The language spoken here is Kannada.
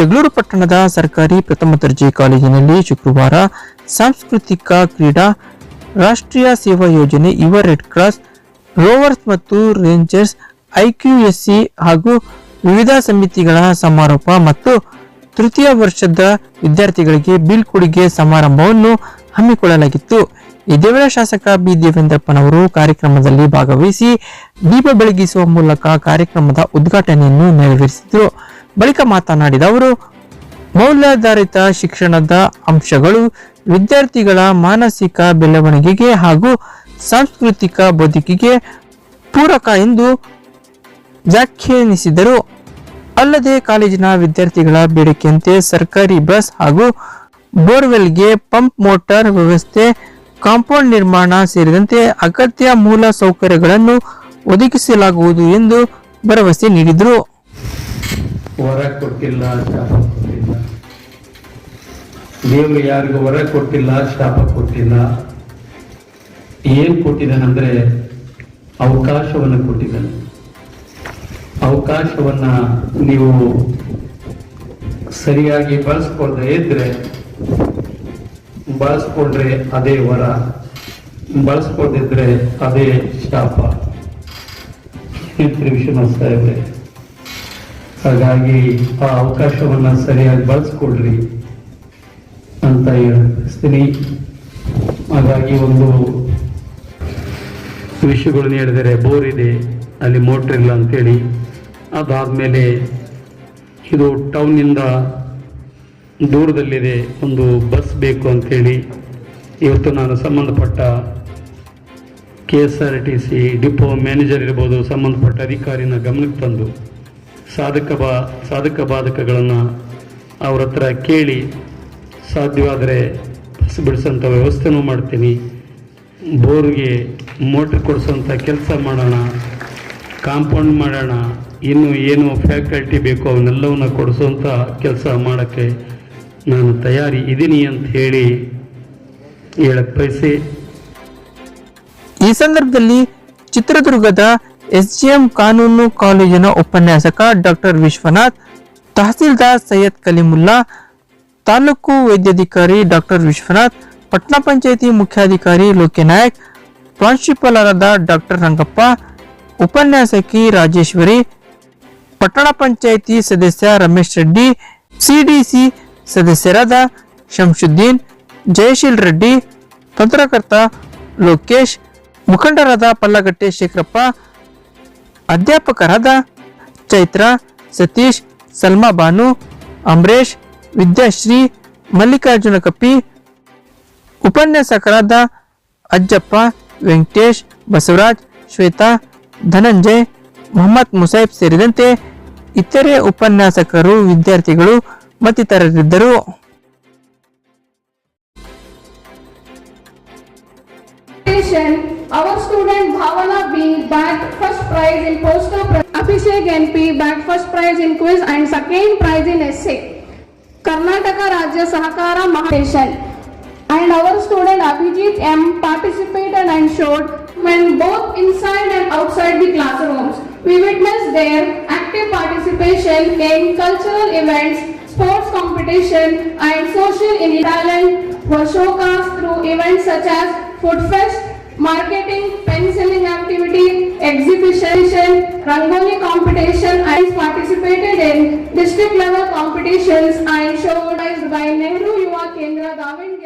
ಜಗಳೂರು ಪಟ್ಟಣದ ಸರ್ಕಾರಿ ಪ್ರಥಮ ದರ್ಜೆ ಕಾಲೇಜಿನಲ್ಲಿ ಶುಕ್ರವಾರ ಸಾಂಸ್ಕೃತಿಕ ಕ್ರೀಡಾ ರಾಷ್ಟ್ರೀಯ ಸೇವಾ ಯೋಜನೆ ಯುವ ರೆಡ್ ಕ್ರಾಸ್, ರೋವರ್ಸ್ ಮತ್ತು ರೇಂಜರ್ಸ್, ಐಕ್ಯುಎಸ್ಸಿ ಹಾಗೂ ವಿವಿಧ ಸಮಿತಿಗಳ ಸಮಾರೋಪ ಮತ್ತು ತೃತೀಯ ವರ್ಷದ ವಿದ್ಯಾರ್ಥಿಗಳಿಗೆ ಬೀಳ್ಕೊಡುಗೆ ಸಮಾರಂಭವನ್ನು ಹಮ್ಮಿಕೊಳ್ಳಲಾಗಿತ್ತು. ಇದೇ ವೇಳೆ ಶಾಸಕ ಬಿ ದೇವೇಂದ್ರಪ್ಪನವರು ಕಾರ್ಯಕ್ರಮದಲ್ಲಿ ಭಾಗವಹಿಸಿ ದೀಪ ಬೆಳಗಿಸುವ ಮೂಲಕ ಕಾರ್ಯಕ್ರಮದ ಉದ್ಘಾಟನೆಯನ್ನು ನೆರವೇರಿಸಿದರು. ಬಳಿಕ ಮಾತನಾಡಿದ ಅವರು, ಮೌಲ್ಯಾಧಾರಿತ ಶಿಕ್ಷಣದ ಅಂಶಗಳು ವಿದ್ಯಾರ್ಥಿಗಳ ಮಾನಸಿಕ ಬೆಳವಣಿಗೆಗೆ ಹಾಗೂ ಸಾಂಸ್ಕೃತಿಕ ಬದುಕಿಗೆ ಪೂರಕ ಎಂದು ವ್ಯಾಖ್ಯಾನಿಸಿದರು. ಅಲ್ಲದೆ ಕಾಲೇಜಿನ ವಿದ್ಯಾರ್ಥಿಗಳ ಬೇಡಿಕೆಯಂತೆ ಸರ್ಕಾರಿ ಬಸ್ ಹಾಗೂ ಬೋರ್ವೆಲ್ಗೆ ಪಂಪ್ ಮೋಟಾರ್ ವ್ಯವಸ್ಥೆ, ಕಾಂಪೌಂಡ್ ನಿರ್ಮಾಣ ಸೇರಿದಂತೆ ಅಗತ್ಯ ಮೂಲ ಸೌಕರ್ಯಗಳನ್ನು ಒದಗಿಸಲಾಗುವುದು ಎಂದು ಭರವಸೆ ನೀಡಿದರು. ವರ ಕೊಟ್ಟಿಲ್ಲ, ಶಾಪ ಕೊಟ್ಟಿಲ್ಲ. ದೇವರು ಯಾರಿಗೂ ವರ ಕೊಟ್ಟಿಲ್ಲ, ಶಾಪ ಕೊಟ್ಟಿಲ್ಲ. ಏನ್ ಕೊಟ್ಟಿದ್ದಾನಂದ್ರೆ ಅವಕಾಶವನ್ನು ಕೊಟ್ಟಿದ್ದಾನೆ. ಅವಕಾಶವನ್ನ ನೀವು ಸರಿಯಾಗಿ ಬಳಸ್ಕೊಳ್ದೆ ಇದ್ರೆ ಬಳಸ್ಕೊಂಡ್ರೆ ಅದೇ ವರ. ಬಳಸ್ಕೊಳ್ದಿದ್ರೆ ಅದೇ ಶಾಪ. ಶ್ರೀ ವಿಶ್ವನಾಥ್ ಸಾಹೇಬ್ರೆ ಹಾಗಾಗಿ ಆ ಅವಕಾಶವನ್ನು ಸರಿಯಾಗಿ ಬಳಸ್ಕೊಳ್ರಿ ಅಂತ ಹೇಳ್ತೀನಿ ಹಾಗಾಗಿ ಒಂದು ವಿಷಯಗಳನ್ನ ಹೇಳಿದರೆ ಬೋರ್ ಇದೆ, ಅಲ್ಲಿ ಮೋಟ್ರ್ ಇಲ್ಲ ಅಂತೇಳಿ. ಅದಾದಮೇಲೆ ಇದು ಟೌನ್ನಿಂದ ದೂರದಲ್ಲಿದೆ, ಒಂದು ಬಸ್ ಬೇಕು ಅಂತೇಳಿ. ಇವತ್ತು ನಾನು ಸಂಬಂಧಪಟ್ಟ K S R T C depot manager ಇರ್ಬೋದು, ಸಂಬಂಧಪಟ್ಟ ಅಧಿಕಾರಿನ ಗಮನಕ್ಕೆ ತಂದು. ಸಾಧಕ ಬಾ ಸಾಧಕ ಬಾಧಕಗಳನ್ನು ಅವ್ರ ಹತ್ರ ಕೇಳಿ ಸಾಧ್ಯವಾದರೆ ಬಸ್ ಬಿಡಿಸೋಂಥ ವ್ಯವಸ್ಥೆನೂ ಮಾಡ್ತೀನಿ. ಬೋರ್ಗೆ ಮೋಟ್ರ್ ಕೊಡಿಸೋಂಥ ಕೆಲಸ ಮಾಡೋಣ, ಕಾಂಪೌಂಡ್ ಮಾಡೋಣ, ಇನ್ನು ಏನು ಫ್ಯಾಕಲ್ಟಿ ಬೇಕೋ ಅವನ್ನೆಲ್ಲವನ್ನ ಕೊಡಿಸೋಂಥ ಕೆಲಸ ಮಾಡೋಕ್ಕೆ ನಾನು ತಯಾರಿ ಇದ್ದೀನಿ ಅಂತ ಹೇಳಿ ಹೇಳಕ್ಕೆ ಬಯಸಿ. ಈ ಸಂದರ್ಭದಲ್ಲಿ ಚಿತ್ರದುರ್ಗದ ಎಸ್ಜಿಎಂ ಕಾನೂನು ಕಾಲೇಜಿನ ಉಪನ್ಯಾಸಕ ಡಾಕ್ಟರ್ ವಿಶ್ವನಾಥ್ ತಹಸೀಲ್ದಾರ್ ಸೈಯದ್ ಕಲಿಮುಲ್ಲಾ ತಾಲೂಕು ವೈದ್ಯಾಧಿಕಾರಿ ಡಾಕ್ಟರ್ ವಿಶ್ವನಾಥ್ ಪಟ್ಟಣ ಪಂಚಾಯಿತಿ ಮುಖ್ಯಾಧಿಕಾರಿ ಲೋಕಿನಾಯಕ್ ಪ್ರಾಂಶುಪಾಲರಾದ ಡಾಕ್ಟರ್ ರಂಗಪ್ಪ ಉಪನ್ಯಾಸಕಿ ರಾಜೇಶ್ವರಿ ಪಟ್ಟಣ ಪಂಚಾಯಿತಿ ಸದಸ್ಯ ರಮೇಶ್ ರೆಡ್ಡಿ ಸಿಡಿಸಿ ಸದಸ್ಯರಾದ ಶಂಶುದ್ದೀನ್ ಜಯಶೀಲ್ ರೆಡ್ಡಿ ಪತ್ರಕರ್ತ ಲೋಕೇಶ್ ಮುಖಂಡರಾದ ಪಲ್ಲಗಟ್ಟೆ ಶೇಖರಪ್ಪ ಅಧ್ಯಾಪಕರಾದ ಚೈತ್ರ, ಸತೀಶ್, ಸಲ್ಮಾ ಬಾನು ಅಂಬರೀಶ್ ವಿದ್ಯಾಶ್ರೀ, ಮಲ್ಲಿಕಾರ್ಜುನ ಕಪ್ಪಿ ಉಪನ್ಯಾಸಕರಾದ ಅಜ್ಜಪ್ಪ, ವೆಂಕಟೇಶ್, ಬಸವರಾಜ್, ಶ್ವೇತಾ, ಧನಂಜಯ್, ಮೊಹಮ್ಮದ್ ಮುಸೈಬ್ ಸೇರಿದಂತೆ ಇತರೆ ಉಪನ್ಯಾಸಕರು, ವಿದ್ಯಾರ್ಥಿಗಳು ಮತ್ತಿತರರಿದ್ದರು. Our student Bhavana B bagged first prize in poster. pre- Abhishek NP bagged first prize in quiz and second prize in essay. Karnataka Rajya Sahakara Mahation. And our student Abhijit M participated and showed when both inside and outside the classrooms. We witnessed their active participation in cultural events, sports competition and social talent were showcased through events such as food fest, marketing, penciling activity, exhibition, rangoli competition and participated in district level competitions and showcased by Nehru Yuva Kendra Government